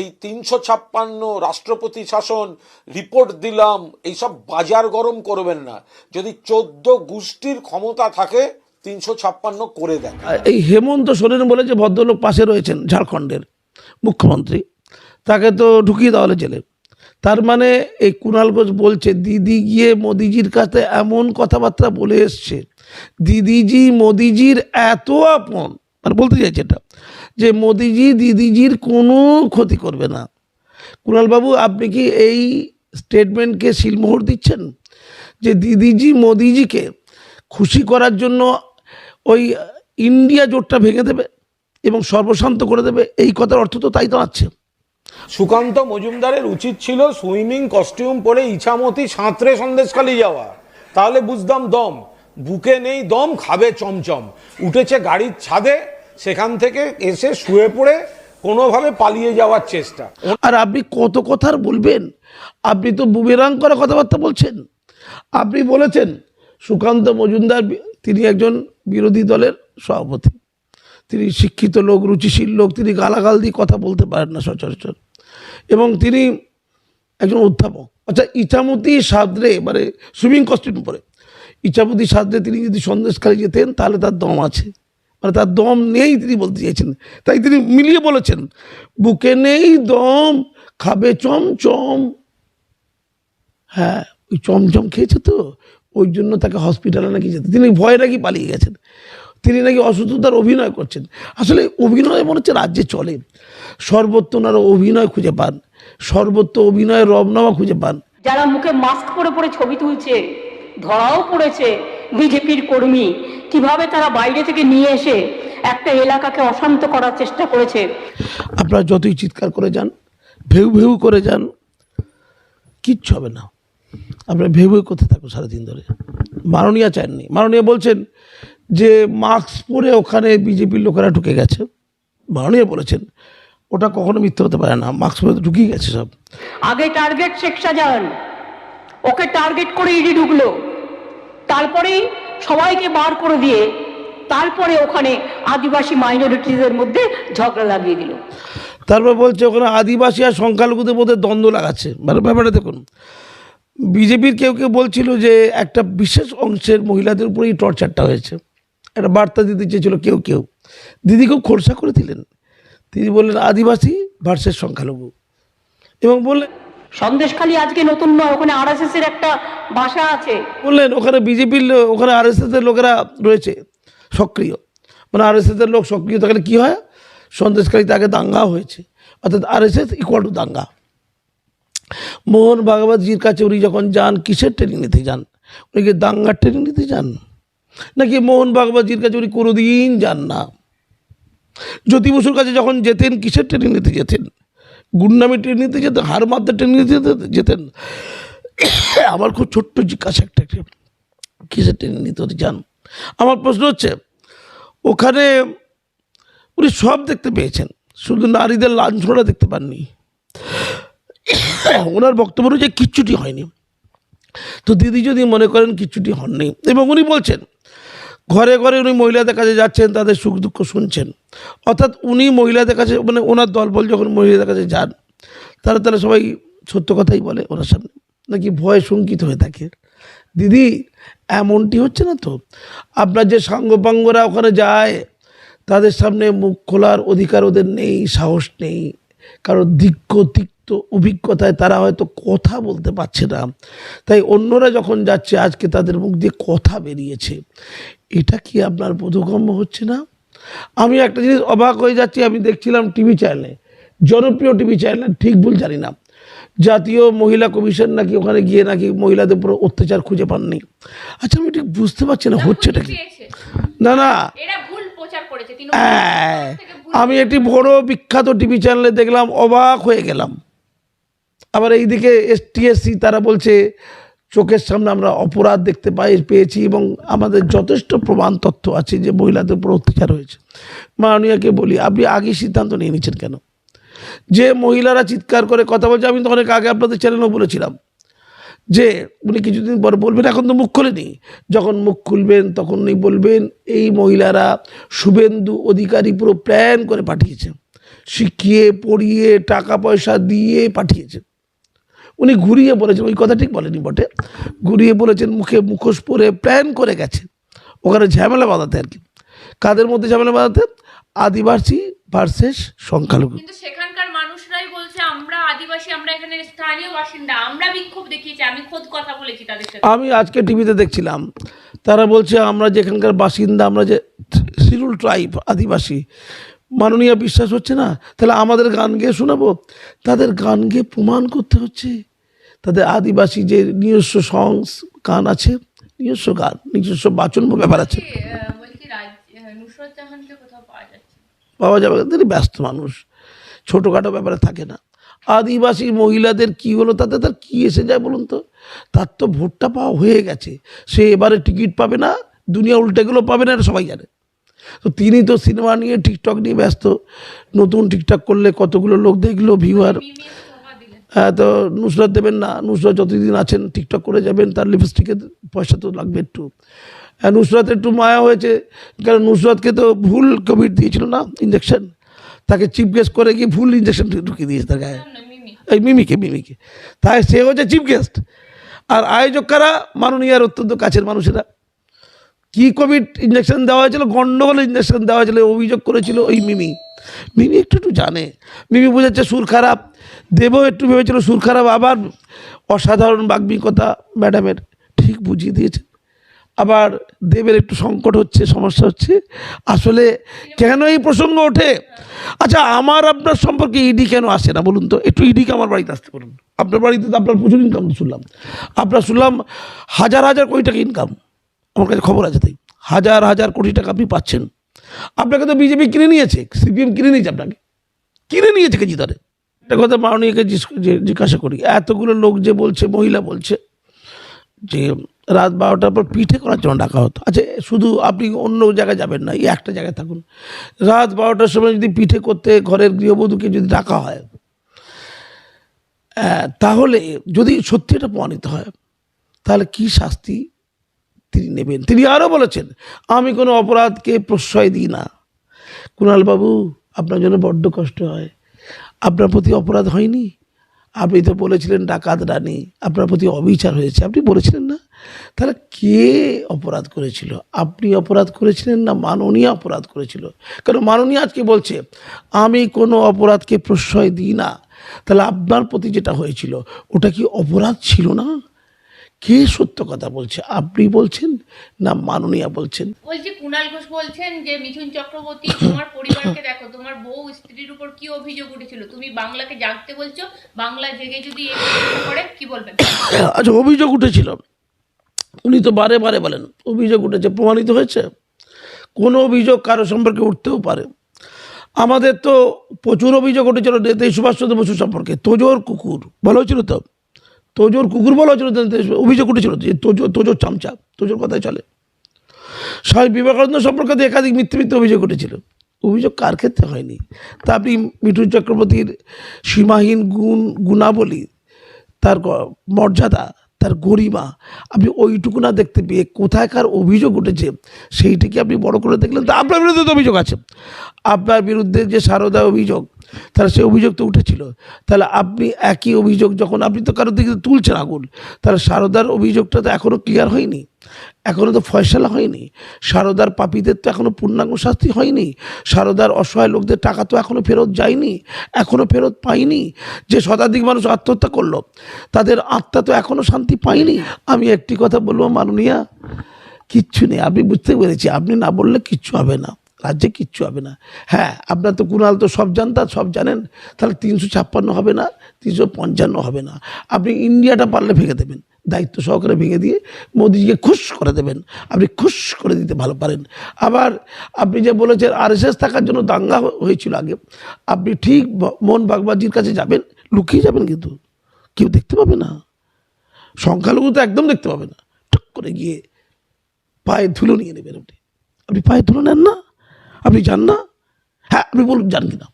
এই তিনশো ছাপ্পান্ন রাষ্ট্রপতি শাসন রিপোর্ট দিলাম, এইসব বাজার গরম করবেন না। যদি চোদ্দ গোষ্ঠীর ক্ষমতা থাকে, তিনশো ছাপ্পান্ন করে দেন। এই হেমন্ত সোরেন বলে যে ভদ্রলোক পাশে রয়েছেন ঝাড়খণ্ডের মুখ্যমন্ত্রী, তাকে তো ঢুকিয়ে দেওয়া হলো জেলে। তার মানে এই কুণাল ঘোষ বলছে, দিদি গিয়ে মোদিজির কাছে এমন কথাবার্তা বলে এসছে। দিদিজি, মোদিজির এত আপন। মানে বলতে চাইছে এটা। যে মোদিজি, দিদিজির কোনো ক্ষতি করবে না। কুণালবাবু, আপনি কি এই স্টেটমেন্টকে শিলমোহর দিচ্ছেন? যে দিদিজি, মোদিজিকে খুশি করার জন্য ওই ইন্ডিয়া জোটটা ভেঙে দেবে এবং সর্বশান্ত করে দেবে, এই কথার অর্থ তো তাই দাঁড়াচ্ছে সুকান্ত মজুমদারের উচিত ছিল সুইমিং, কস্টিউম পরে ইছামতি, সাঁতরে সন্দেশখালি যাওয়া। তাহলে বুঝতাম দম। বুকে নেই দম, খাবে চমচম। উঠেছে গাড়ির ছাদে সেখান থেকে এসে শুয়ে পড়ে কোনোভাবে পালিয়ে যাওয়ার চেষ্টা। আর আপনি কত কথার বলবেন? আপনি তো বুমেরাং করা কথাবার্তা বলছেন। আপনি বলেছেন, সুকান্ত মজুমদার তিনি একজন বিরোধী দলের সভাপতি। তিনি শিক্ষিত লোক, রুচিশীল লোক, তিনি গালাগাল দিয়ে কথা বলতে পারেন না সচরাচর। এবং তিনি একজন অধ্যাপক। আচ্ছা ইচামতি সাদরে মানে সুইমিং কস্টিউম পরে ইচামতি সাদরে তিনি যদি সন্দেশখালি যেতেন, তাহলে তার দম আছে। মানে তার দম নেই তিনি বলতে চাইছেন। তাই তিনি মিলিয়ে বলেছেন, বুকে নেই দম, খাবে চমচম। হ্যাঁ ওই চমচম খেয়েছে তো, ওই জন্য তাকে হসপিটালে নাকি যেতে। তিনি ভয়ে নাকি পালিয়ে গেছেন। তিনি নাকি অসুস্থতার অভিনয় করছেন। আসলে অভিনয় মনে হচ্ছে রাজ্যে চলে। সর্বত্র ওনারা অভিনয় খুঁজে পান। সর্বত্র অভিনয়ের রবনামা খুঁজে পান। যারা মুখে মাস্ক পরে পরে ছবি তুলছে, ধরাও পড়েছে বিজেপির কর্মী। কীভাবে তারা বাইরে থেকে নিয়ে এসে একটা এলাকাকে অশান্ত করার চেষ্টা করেছে? আপনারা যতই চিৎকার করে যান ভেউ ভেউ করে যান কিচ্ছু হবে না। আপনারা ভেউ ভেউ করতে থাকুন সারাদিন ধরে। মাননীয়া চাননি। মাননীয়া বলছেন যে মাস্ক পরে ওখানে বিজেপির লোকেরা ঢুকে গেছে। মাননীয়া বলেছেন ওটা কখনো মিথ্যে হতে পারে না। মাস্ক পরে তো ঢুকিয়ে গেছে সব। আগে টার্গেট শেখ শাহজাহান। ওকে টার্গেট করে ইডি ঢুকলো। তারপরেই সবাইকে বার করে দিয়ে তারপরে ওখানে আদিবাসী মাইনরিটিদের মধ্যে ঝগড়া লাগিয়ে দিল। তারপর বলছে ওখানে আদিবাসী আর সংখ্যালঘুদের মধ্যে দ্বন্দ্ব লাগাচ্ছে। মানে ব্যাপারটা দেখুন, বিজেপির কেউ কেউ বলছিল যে একটা বিশেষ অংশের মহিলাদের উপরেই টর্চারটা হয়েছে। একটা বার্তা দিতে চেয়েছিল কেউ কেউ। দিদি খুব খোরসা করে দিলেন। তিনি বললেন, আদিবাসী ভার্সেস সংখ্যালঘু। এবং বললেন সন্দেশখালী আজকে নতুন নয়, ওখানে আরএসএস এর একটা বাসা আছে। বললেন, ওখানে বিজেপির ওখানে আর এর লোকেরা রয়েছে, সক্রিয়। মানে আর এর লোক সক্রিয় থাকলে কী হয়? সন্দেশকারীতে আগে দাঙ্গা হয়েছে, অর্থাৎ R S S equal to দাঙ্গা। মোহন ভাগবতজির কাছে উনি যখন যান, কিসের ট্রেনিং নিতে যান? উনি কি দাঙ্গার ট্রেনিং নিতে যান? নাকি মোহন ভাগবতজির কাছে উনি কোনোদিন যান না? জ্যোতি বসুর কাছে যখন যেতেন, কিসের ট্রেনিং নিতে যেতেন? গুন্ডামি ট্রেনিং নিতে যেতেন, হার মারতে ট্রেনিং নিতে যেতে- যেতেন। আমার খুব ছোট্ট জিজ্ঞাসা একটা একটা কিসের ট্রেনিং নিতে হতে যান আমার প্রশ্ন হচ্ছে, ওখানে উনি সব দেখতে পেয়েছেন, শুধু নারীদের লাঞ্ছনা দেখতে পাননি। ওনার বক্তব্য অনুযায়ী কিচ্ছুটি হয়নি। তো দিদি যদি মনে করেন কিচ্ছুটি হননি, এবং উনি বলছেন ঘরে ঘরে উনি মহিলাদের কাছে যাচ্ছেন, তাদের সুখ দুঃখ শুনছেন। অর্থাৎ উনি মহিলাদের কাছে মানে ওনার দলবল যখন মহিলাদের কাছে যান, তারা তারা সবাই সত্য কথাই বলে ওনার সামনে। নাকি ভয়ে শঙ্কিত হয়ে থাকে। দিদি, এমনটি হচ্ছে না তো? আপনার যে সাঙ্গপাঙ্গরা ওখানে যায়, তাদের সামনে মুখ খোলার অধিকার ওদের নেই, সাহস নেই। কারণ দিক্ষ তিক্ত অভিজ্ঞতায় তারা হয়তো কথা বলতে পারছে না। তাই অন্যরা যখন যাচ্ছে আজকে তাদের মুখ দিয়ে কথা বেরিয়েছে। এটা কি আপনার বোধগম্য হচ্ছে না? আমি একটা জিনিস অবাক হয়ে যাচ্ছি আমি দেখছিলাম টিভি চ্যানেলে জনপ্রিয় টিভি চ্যানেলে ঠিক ভুল জানি না। জাতীয় মহিলা কমিশন নাকি ওখানে গিয়ে নাকি মহিলাদের উপর অত্যাচার খুঁজে পাননি। আচ্ছা আমি ঠিক বুঝতে পারছি না হচ্ছেটা কি? না না। হ্যাঁ, আমি একটি বড় বিখ্যাত টিভি চ্যানেলে দেখলাম অবাক হয়ে গেলাম। আবার এইদিকে এসটিএসসি তারা বলছে, চোখের সামনে আমরা অপরাধ দেখতে পাই, পেয়েছি এবং আমাদের যথেষ্ট প্রমাণ তথ্য আছে যে মহিলাদের উপর অত্যাচার হয়েছে। মাননীয়াকে বলি, আপনি আগে সিদ্ধান্ত নিয়ে নিচ্ছেন কেন? যে মহিলারা চিৎকার করে কথা বলছে, আমি তো অনেক আগে আপনাদের চ্যানেলেও বলেছিলাম যে উনি কিছুদিন পর বলবেন, এখন তো মুখ খোলেনি। যখন মুখ খুলবেন তখন উনি বলবেন, এই মহিলারা শুভেন্দু অধিকারী পুরো প্ল্যান করে পাঠিয়েছে। শিখিয়ে, পড়িয়ে, টাকা পয়সা দিয়ে পাঠিয়েছেন উনি ঘুরিয়ে বলেছেন ওই কথা ঠিক বলেনি বটে ঘুরিয়ে বলেছেন মুখে মুখোশ পরে প্ল্যান করে গেছে ওখানে ঝামেলা বাঁধাতে আর কি। কাদের মধ্যে ঝামেলা বাঁধাতে? আদিবাসী ভার্সেস সংখ্যালঘু। কিন্তু সেখানকার মানুষরাই বলছে আমরা আদিবাসী আমরা এখানে স্থানীয় বাসিন্দা আমরা বিক্ষোভ দেখিয়েছি আমি খোদ কথা বলেছি তাদের সাথে। আমি আজকে টিভিতে দেখছিলাম তারা বলছে আমরা যেখানকার বাসিন্দা আমরা যে শিরুল ট্রাইব আদিবাসী মাননীয় বিশ্বাস হচ্ছে না? তাহলে আমাদের গান গেয়ে শোনাবো? তাদের গান গেয়ে প্রমাণ করতে হচ্ছে? তাদের আদিবাসী যে নিজস্ব সংস গান আছে নিজস্ব গান নিজস্ব বাচন ব্যাপার আছে। পাওয়া যাবে তিনি ব্যস্ত মানুষ ছোটোখাটো ব্যাপারে থাকে না। আদিবাসী মহিলাদের কি হলো তাতে তার কি এসে যায় বলুন তো? তার তো ভোটটা পাওয়া হয়ে গেছে। সে এবারে টিকিট পাবে না দুনিয়া উল্টেগুলো পাবে না এটা সবাই জানে। তো তিনি তো সিনেমা নিয়ে টিকটক নিয়ে ব্যস্ত। নতুন টিকটক করলে কতগুলো লোক দেখল ভিউয়ার মিমি সভা দিলেন হ্যাঁ তো নুসরত দেবেন না। নুসরত যতদিন আছেন টিকটক করে যাবেন তার লিপস্টিকের পয়সা তো লাগবে একটু। হ্যাঁ নুসরত একটু মায়া হয়েছে কারণ নুসরতকে তো ভুল কোভিড দিয়েছিল না ইঞ্জেকশন তাকে চিপ গেস্ট করে গিয়ে ভুল ইঞ্জেকশন ঢুকিয়ে দিয়েছে তার গায়ে। এই মিমিকে মিমিকে। তাই সে হচ্ছে চিফ গেস্ট আর আয়োজক কারা মাননীয়ার অত্যন্ত কাছের মানুষেরা কি কোভিড ইঞ্জেকশন দেওয়া হয়েছিল? গন্ডগোল ইঞ্জেকশন দেওয়া হয়েছিল অভিযোগ করেছিল ওই মিমি। মিমি একটু একটু জানে। মিমি বুঝাচ্ছে সুর খারাপ। দেবও একটু ভেবেছিল সুর খারাপ, আবার অসাধারণ বাগ্মিকতা ম্যাডামের ঠিক বুঝিয়ে দিয়েছে। আবার দেবের একটু সংকট হচ্ছে, সমস্যা হচ্ছে। আসলে কেন এই প্রসঙ্গ ওঠে? আচ্ছা আমার, আপনার সম্পর্কে ইডি কেন আসে না? বলুন তো, একটু ইডিকে আমার বাড়িতে আসতে বলুন। আপনার বাড়িতে তো আপনার প্রচুর ইনকাম শুনলাম। আপনার শুনলাম হাজার হাজার কোটি টাকা ইনকাম আমার কাছে খবর আছে তাই। হাজার হাজার কোটি টাকা আপনি পাচ্ছেন। আপনাকে তো বিজেপি কিনে নিয়েছে, সিপিএম কিনে নিয়েছে আপনাকে। কিনে নিয়েছে কেজি দরে। একটা কথা মাননীয়কে জিজ্ঞেস- করি এতগুলো লোক যে বলছে, মহিলা বলছে, যে রাত বারোটার পর পিঠে করার জন্য ডাকা হতো। আচ্ছা শুধু আপনি অন্য জায়গায় যাবেন না, এই একটা জায়গায় থাকুন। রাত বারোটার সময় যদি পিঠে করতে ঘরের গৃহবধূকে যদি ডাকা হয় তাহলে যদি সত্যি এটা প্রমাণিত হয়, তাহলে কি শাস্তি তিনি নেবেন। তিনি আরও বলেছেন, আমি কোনো অপরাধকে প্রশ্রয় দিই না। কুণালবাবু, আপনার জন্য বড্ড কষ্ট হয়। আপনার প্রতি অপরাধ হয়নি? আপনি তো বলেছিলেন ডাকাত রানী, আপনার প্রতি অবিচার হয়েছে। আপনি বলেছিলেন না? তাহলে কে অপরাধ করেছিল? আপনি অপরাধ করেছিলেন না মাননীয় অপরাধ করেছিল? কারণ মাননীয় আজকে বলছে? আমি কোনো অপরাধকে প্রশ্রয় দিই না। তাহলে আপনার প্রতি যেটা হয়েছিল, ওটা কি অপরাধ ছিল না? কে সত্য কথা বলছে? আপনি বলছেন না মাননীয়া বলছেন? বলছি কুণাল ঘোষ বলছেন যে মিঠুন চক্রবর্তী তোমার পরিবারকে দেখো তোমার বউ স্ত্রীর উপর কি অভিযোগ উঠেছিল? তুমি বাংলাকে জাগতে বলছো বাংলা জেগে যদি করে কি বলবেন? আচ্ছা অভিযোগ উঠেছিল। উনি তো বারে বারে বলেন অভিযোগ উঠেছে প্রমাণিত হয়েছে। কোনো অভিযোগ কারও সম্পর্কে উঠতেও পারে। আমাদের তো প্রচুর অভিযোগ উঠেছিল নেতাজি সুভাষচন্দ্র বসু সম্পর্কে। তোজোর কুকুর বলা হয়েছিল তো? তোজোর কুকুর বলা সুভাষ- অভিযোগ উঠেছিল যে তোজো, তোজোর চামচা, তোজোর কথাই চলে। স্বামী বিবেকানন্দ সম্পর্কে একাধিক মিথ্যে মিথ্যে অভিযোগ উঠেছিল। অভিযোগ কার ক্ষেত্রে হয়নি? তা আপনি মিঠুন চক্রবর্তীর সীমাহীন গুণ, গুণাবলী, তার মর্যাদা, তার গরিমা, আপনি ওইটুকু না দেখতে পেয়ে কোথায়কার অভিযোগ উঠেছে, সেইটিকে আপনি বড় করে দেখলেন। তা আপনার বিরুদ্ধে তো অভিযোগ আছে। আপনার বিরুদ্ধে যে সারদা অভিযোগ তাহলে সেই অভিযোগ তো উঠেছিল। তাহলে আপনি একই অভিযোগ যখন আপনি তো কারোর দিকে তুলছেন আগুন, তাহলে সারদার অভিযোগটা তো এখনও ক্লিয়ার হয়নি। এখনও তো ফয়সালা হয়নি। সারদার পাপীদের তো এখনও পূর্ণাঙ্গ শাস্তি হয়নি। সারদার অসহায় লোকদের টাকা তো এখনও ফেরত যায়নি এখনও ফেরত পায়নি। যে শতাধিক মানুষ আত্মহত্যা করল, তাদের আত্মা তো এখনও শান্তি পায়নি। আমি একটি কথা বলব মাননীয়া, কিচ্ছু নেই। আপনি বুঝতে পেরেছি। আপনি না বললে কিচ্ছু হবে না। রাজ্যে কিচ্ছু হবে না। হ্যাঁ আপনার তো কুণাল তো সব জানতা সব জানেন। তাহলে তিনশো ছাপ্পান্ন হবে না, তিনশো পঞ্চান্ন হবে না। আপনি ইন্ডিয়াটা পারলে ভেঙে দেবেন, দায়িত্ব সহকারে ভেঙে দিয়ে মোদিজিকে খুশ করে দেবেন। আপনি খুশ করে দিতে ভালো পারেন। আবার আপনি যে বলেছেন, আরএসএস থাকার জন্য দাঙ্গা হয়েছিল আগে। আপনি ঠিক মোহন বাগবাজির কাছে যাবেন, লুকিয়ে যাবেন কিন্তু। কেউ দেখতে পাবে না। সংখ্যালঘু তো একদম দেখতে পাবে না। টুক করে গিয়ে পায়ে ধুলো নিয়ে নেবেন আপনি। আপনি পায়ে ধুলো নেন না। আপনি যান না? হ্যাঁ আপনি বলুন জান কিনা।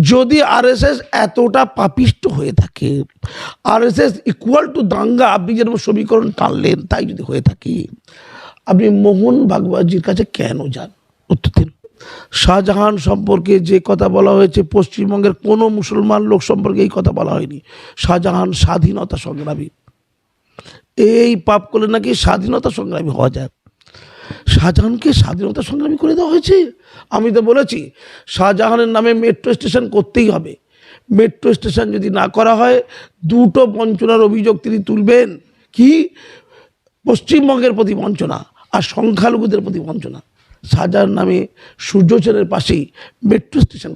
যদি আরএসএস এতটা পাপিষ্ট হয়ে থাকে আরএসএস ইকুয়াল টু দাঙ্গা, আপনি যেরকম সমীকরণ টানলেন, তাই যদি হয়ে থাকে, আপনি মোহন ভাগবতজির কাছে কেন যান? উত্তর দিন। শাহজাহান সম্পর্কে যে কথা বলা হয়েছে, পশ্চিমবঙ্গের কোনো মুসলমান লোক সম্পর্কে এই কথা বলা হয়নি। শাহজাহান স্বাধীনতা সংগ্রামী। এই পাপ করলে নাকি স্বাধীনতা সংগ্রামী হওয়া যায়? শাহজাহানকে স্বাধীনতা সংগ্রামী করে দেওয়া হয়েছে? আমি তো বলেছি, শাহজাহানের নামে মেট্রো স্টেশন করতেই হবে। মেট্রো স্টেশন যদি না করা হয়, দুটো বঞ্চনার অভিযোগ তিনি তুলবেন। কি? পশ্চিমবঙ্গের প্রতি বঞ্চনা আর সংখ্যালঘুদের প্রতি বঞ্চনা। শাহজাহান নামে সূর্য সেনের পাশেই মেট্রো স্টেশন